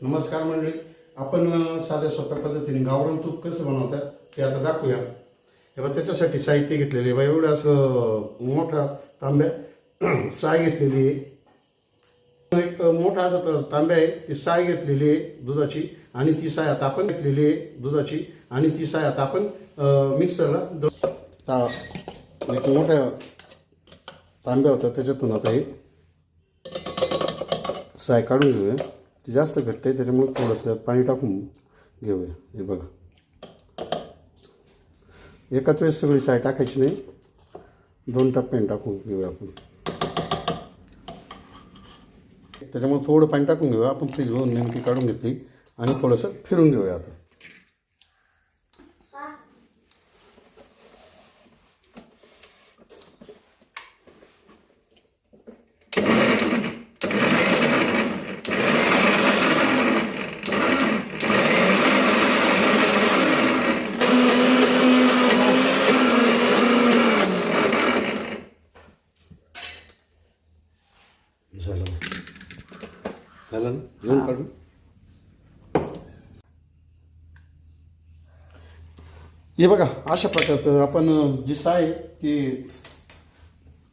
नमस्कार मंडळी. आपण साध्या सोप्या पद्धतीने गावरान तूप कसं बनवतात ते आता दाखवूया. हे बघा त्याच्यासाठी साहित्य घेतलेले आहे. बा. एवढं असं मोठा तांब्या साय घेतलेली आहे. एक मोठा असा तांब्या आहे. ती साय घेतलेली आहे दुधाची आणि ती साय आता आपण घेतलेली आहे दुधाची आणि ती साय आता आपण मिक्सरला द- ता एक मोठ्या तांब्या होता त्याच्यातून आता हे साय काढून घेऊया. ते जास्त घट्ट आहे त्याच्यामुळे थोडंसं पाणी टाकून घेऊया. हे बघा. एकाच वेळेस सगळी साय टाकायची नाही. दोन टप्प्याने टाकून घेऊया आपण. त्याच्यामुळे थोडं पाणी टाकून घेऊया. आपण फ्रीज घेऊन नेमकी काढून घेतली आणि थोडंसं फिरून घेऊया आता. झालं झालं ना? घेऊन काढून हे बघा अशा प्रकारचं आपण जी साय ती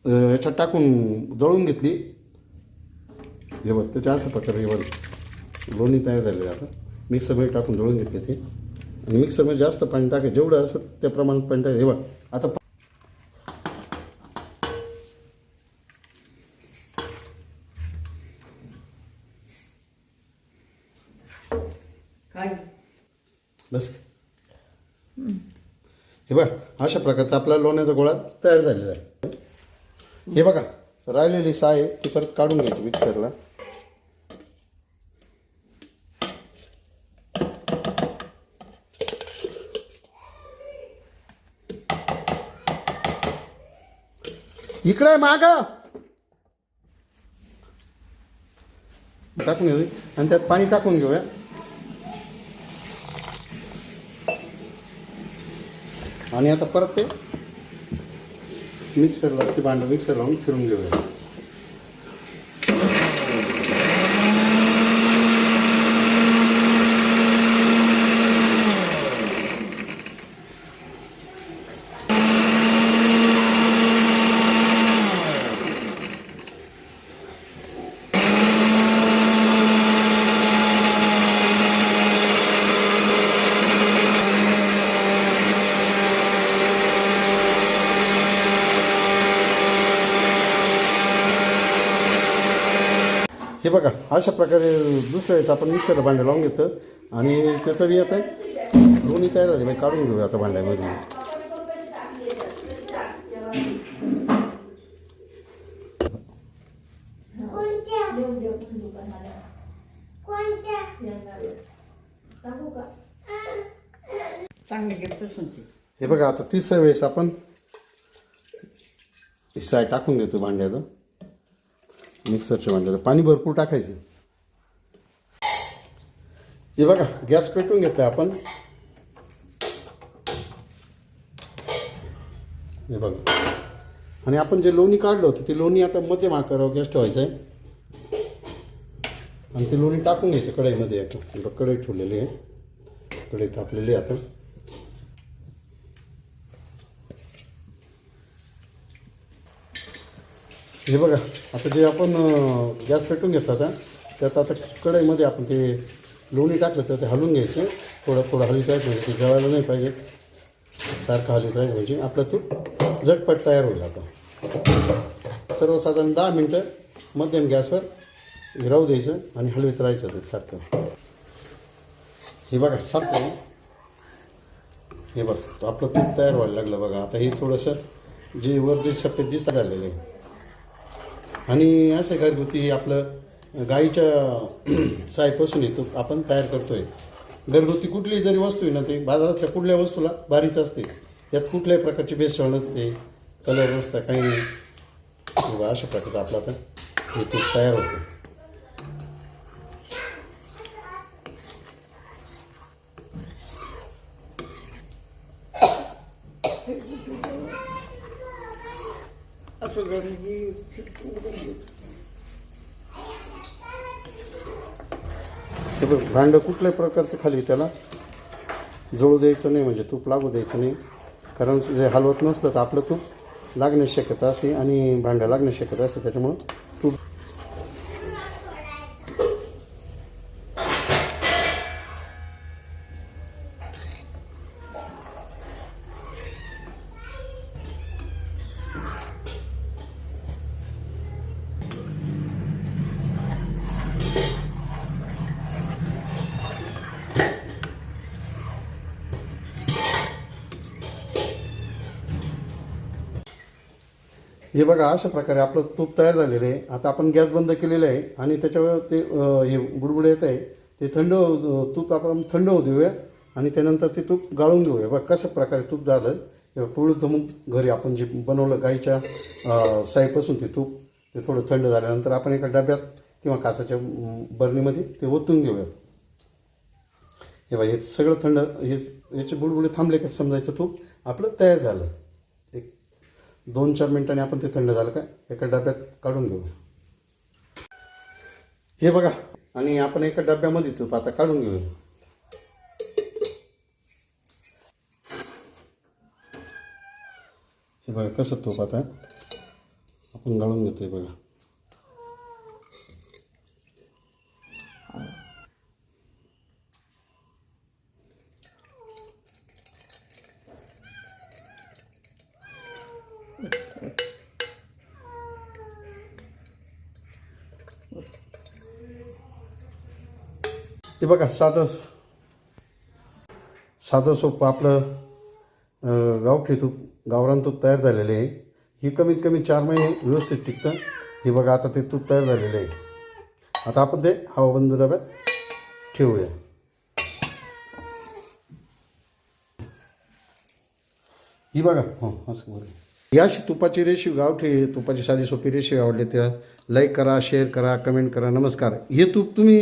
याच्यात टाकून जळून घेतली. हे बघ त्याच्या अशा प्रकारे हे बघ लोणी तयार झालेली आता. मिक्सरमध्ये टाकून जळून घेतली ती. आणि मिक्सरमध्ये जास्त पाणी टाकायचं जेवढं असं त्या प्रमाणात पाणी टाकायचं. हे बघ आता बस. हे बघा अशा प्रकारचा आपला लोण्याचा गोळा तयार झालेला आहे. हे बघा राहिलेली साय आहे, ती परत काढून घ्यायची मिक्सरला इकडे माग. टाकून घेऊ आणि त्यात पाणी टाकून घेऊया. आणि आता परत ते मिक्सरला ते भांडं मिक्सर लावून फिरून घेऊया. हे बघा अशा प्रकारे दुसऱ्या वेळेस आपण मिक्सरला भांडं लावून घेतं. आणि त्याचं बी आता दोन्ही तयार झाली बाई काढून घेऊया आता भांड्यामध्ये हे बघा आता तिसऱ्या वेळेस आपण साय टाकून घेतो भांड्याचं. मिक्सरच्या भांड्याला पाणी भरपूर टाकायचं. हे बघा गॅस पेटून घेतोय आपण. हे बघा. आणि आपण जे लोणी काढलं होतं ते लोणी आता मध्यम आकारावर गॅस ठेवायचं आहे. आणि ते लोणी टाकून घ्यायचं कढईमध्ये. आता बघ, कढई ठेवलेली आहे. कढई तापलेली आहे आता. हे बघा आता जे आपण गॅस पेटून घेतला आता त्यात आता कढईमध्ये आपण ते लोणी टाकलं तर ते हलवून घ्यायचं. थोडं थोडं हलवीत राहायचं म्हणजे ते जळायला नाही पाहिजे. सारखं हलवीत राहायचं म्हणजे आपलं तूप झटपट तयार होईल आता. सर्वसाधारण दहा मिनटं मध्यम गॅसवर राहू द्यायचं आणि हलवीत राहायचं ते सारखं. हे बघा सारखं हे बघ आपलं तूप तयार व्हायला लागलं बघा. आता हे थोडंसं जे वर जे सफेद दिसत झालेलं आहे आणि असं घरगुती आपलं गाईच्या सायपासून येतो आपण तयार करतोय. घरगुती कुठलीही जरी वस्तू आहे ना ते बाजारातल्या कुठल्या वस्तूला बारीच असते. यात कुठल्याही प्रकारची बेसळ नसते कलर नसतं काही नाही. अशा प्रकारचं आपलं आता हे तूप तयार होतं. असं जरी ते बघ भांडं कुठल्याही प्रकारचं खाली त्याला. जळू द्यायचं नाही म्हणजे तूप लागू द्यायचं नाही. कारण जे हलवत नसलं तर आपलं तूप लागण्याची शक्यता असते आणि भांडं लागण्याची शक्यता असते त्याच्यामुळं. हे बघा अशा प्रकारे आपलं तूप तयार झालेलं आहे. आता आपण गॅस बंद केलेलं आहे आणि त्याच्यावर ते हे बुडबुड येत आहे. ते थंड तूप आपण थंड होऊ देऊया आणि त्यानंतर ते तूप गाळून घेऊया. बघा कशा प्रकारे तूप झालं. पूर्ण जमून घरी आपण जे बनवलं गाईच्या साईपासून ते तूप ते थोडं थंड झाल्यानंतर आपण एका डब्यात किंवा काचाच्या बरणीमध्ये ते ओतून घेऊयात हे बघा हे सगळं थंड हे याचे बुडबुडे थांबले का समजायचं तूप? आपलं तयार झालं. दोन चार मिनिटांनी आपण ते थंड झालं का? एका डब्यात काढून घेऊ. हे बघा आणि आपण एका डब्यामध्ये तूप आता काढून घेऊ. हे बघा कसं तूप आता आपण गाळून घेतोय बघा. ते बघा साधं साधं सोपं आपलं गावठी तूप गावरान तूप तयार झालेलं आहे. ही कमीत कमी चार महिने व्यवस्थित टिकतं. हे बघा आता ते तूप तयार झालेलं आहे. आता आपण ते हवाबंद डब्यात ठेवूया. ही बघा हो असं बरं या तुपाची रेशी गावठी तुपाची साधी सोपी रेषी आवडली त्या लाईक करा शेअर करा कमेंट करा नमस्कार. हे तूप तुम्ही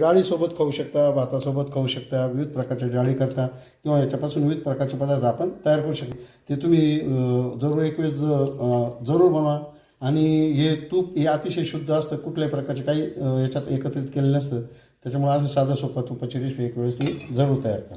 डाळीसोबत खाऊ शकता भातासोबत खाऊ शकता विविध प्रकारच्या डाळी करता किंवा याच्यापासून विविध प्रकारचे पदार्थ आपण तयार करू शकतो. ते तुम्ही जरूर एक वेळेस जरूर बनवा. आणि हे तूप हे अतिशय शुद्ध असतं कुठल्याही प्रकारचे काही याच्यात एकत्रित केलेलं नसतं. त्याच्यामुळे असं साधं सोपं तुपाची रेसिपी एक वेळेस तुम्ही जरूर तयार करा.